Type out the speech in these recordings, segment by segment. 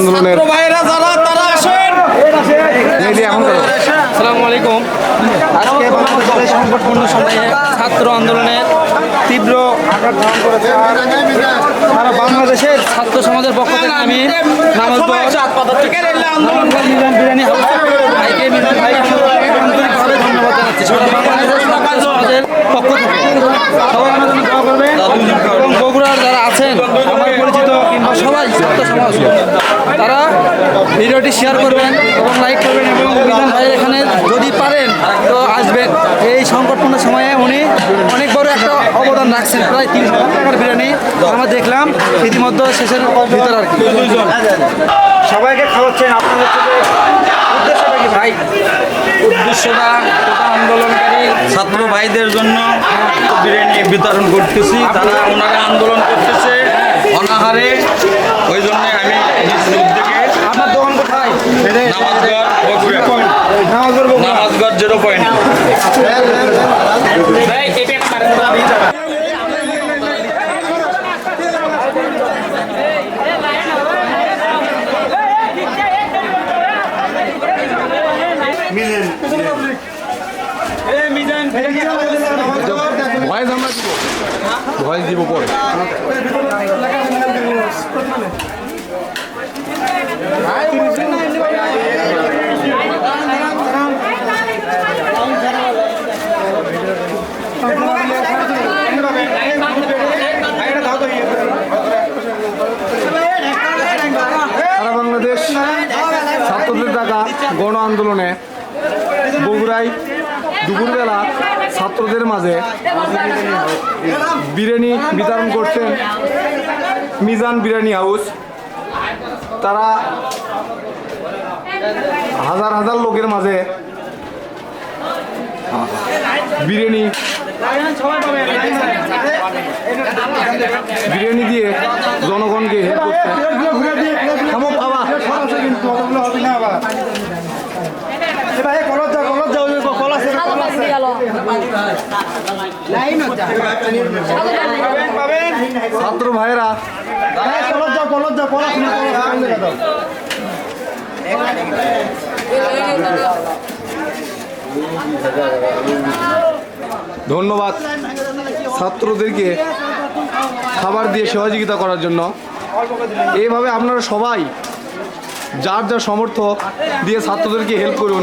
আন্দোলনের ছাত্র ভাইরা যারা তারা আসেন। আসসালামু আলাইকুম। আজকে বাংলাদেশের সংকটপূর্ণ সময়ে ছাত্র আন্দোলনের তীব্র আঘাত ধারণ করেছে। আর সারা বাংলাদেশের ছাত্র সমাজের পক্ষ থেকে আমি নামাজ বিরিয়ানি ভাইকে মিজান ভাই আন্তরিকভাবে ধন্যবাদ জানাচ্ছি। সারা বাংলাদেশের সমাজের পক্ষ থেকে সবাই আমার দোয়া করবেন। এবং বগুড়ার যারা আছেন আমার পরিচিত কিংবা তারা ভিডিওটি শেয়ার করবেন এবং লাইক করবেন এবং মিজান ভাইয়ের এখানে যদি পারেন তো আসবেন। এই সংকটপূর্ণ সময়ে উনি অনেক বড় একটা অবদান রাখছেন। প্রায় তিরিশ টাকার বিরিয়ানি আমরা দেখলাম। ইতিমধ্যে শেষের ভিতর আর কি। সবাইকে খাওয়াচ্ছেন। আপনাদের ভাই? উদ্দেশ্যটা আন্দোলনকারী ছাত্র ভাইদের জন্য বিরিয়ানি বিতরণ করতেছি। তারা ওনারা আন্দোলন করতেছে। অনাহারে ওই জন্য আমি নিজ উদ্যোগে আপনার দোকান কোথায়? নামাজগড় বগুড়া। নামাজগড় বগুড়া। নামাজগড় জিরো পয়েন্ট আমরা দিব। পরে। সারা বাংলাদেশ ছাত্রদের ডাকা গণ আন্দোলনে বগুড়ায় দুপুরবেলা ছাত্রদের মাঝে বিরিয়ানি বিতরণ করছেন মিজান বিরিয়ানি হাউস। তারা হাজার হাজার লোকের মাঝে বিরিয়ানি বিরিয়ানি দিয়ে জনগণকে হেল্প করছে। থামো বাবা ছাত্র ভাইয়েরা ধন্যবাদ ছাত্রদেরকে খাবার দিয়ে সহযোগিতা করার জন্য। এইভাবে আপনারা সবাই যার যার সমর্থ দিয়ে ছাত্রদেরকে হেল্প করুন।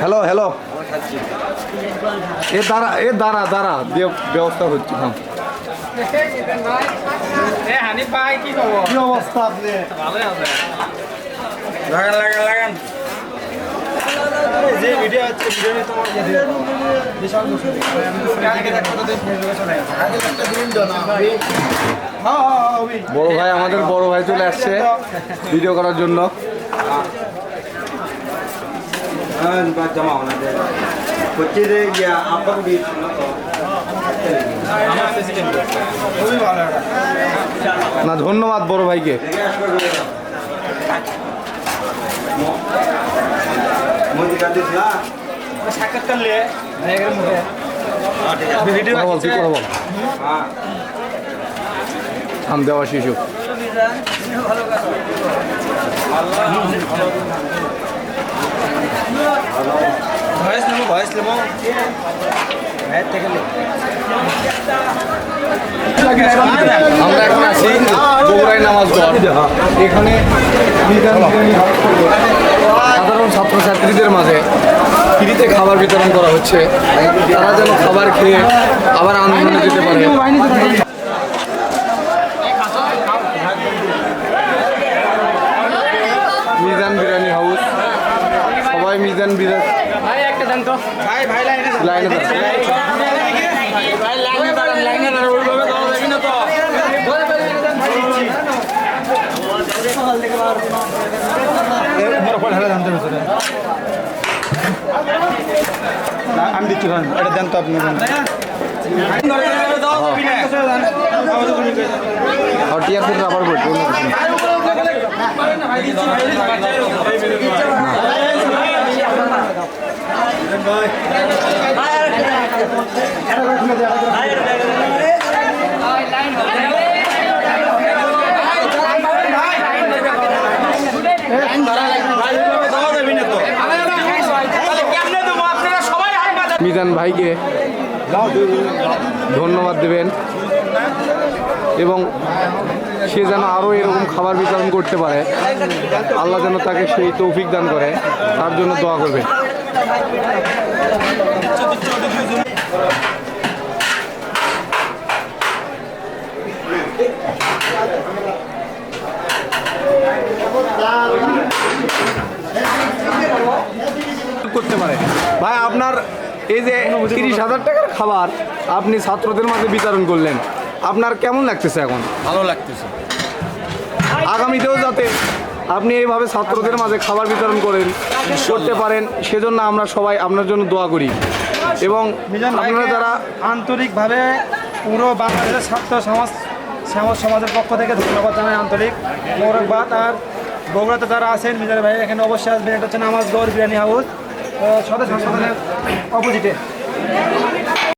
হ্যালো হ্যালো এ দাঁড়া এ দাঁড়া দাঁড়া দিয়ে ব্যবস্থা হচ্ছে হ্যাঁ। কি অবস্থা আপনি? লাগান লাগান লাগান। যে ভিডিও আছে ভিডিও তোমার বিশাল। হ্যাঁ, হ্যাঁ, হ্যাঁ। বড় ভাই আমাদের বড় ভাই চলে আসছে ভিডিও করার জন্য। জমা হচ্ছে যে আপনার খুবই ভালো এটা। না ধন্যবাদ বড় ভাইকে। হ্যাঁ। আম দেওয়া শিশু ভয়েস নেব ভয়েস নেব। ভাইয়ের থেকে নে। আমরা এখন আছি নামাজ এখানে বিরিয়ানি বিরিয়ানি হাউস করবে। সাধারণ ছাত্রছাত্রীদের মাঝে ফ্রিতে খাবার বিতরণ করা হচ্ছে। তারা যেন খাবার খেয়ে আবার আন্দোলনে যেতে পারে। মিজান বিরিয়ানি হাউস। সবাই মিজান বিরিয়ানি লাইনে যাও। লাইনে দাঁড়ান। আমি দিচ্ছি ভাই। এটা দেন তো আপনি দেন। আর টিয়ার ফিল্টার আবার বলছি অন্য কিছু না। মিজান ভাইকে ধন্যবাদ দেবেন এবং সে যেন আরও এরকম খাবার বিতরণ করতে পারে। আল্লাহ যেন তাকে সেই তৌফিক দান করে। তার জন্য দোয়া করবে করতে পারে। ভাই, আপনার এই যে তিরিশ হাজার টাকার খাবার আপনি ছাত্রদের মাঝে বিতরণ করলেন আপনার কেমন লাগতেছে এখন? ভালো লাগতেছে। আগামীতেও যাতে আপনি এইভাবে ছাত্রদের মাঝে খাবার বিতরণ করেন করতে পারেন সেজন্য আমরা সবাই আপনার জন্য দোয়া করি। এবং আপনারা যারা আন্তরিকভাবে পুরো বাংলাদেশের ছাত্র সমাজ সমাজ সমাজের পক্ষ থেকে ধন্যবাদ জানাই আন্তরিক। মোরকবাদ আর বগুড়াতে যারা আছেন মিজান ভাই এখানে অবশ্যই আসবেন। এটা হচ্ছে নামাজগড় বিরিয়ানি হাউস। 어, 저도 저 저도 아버지들.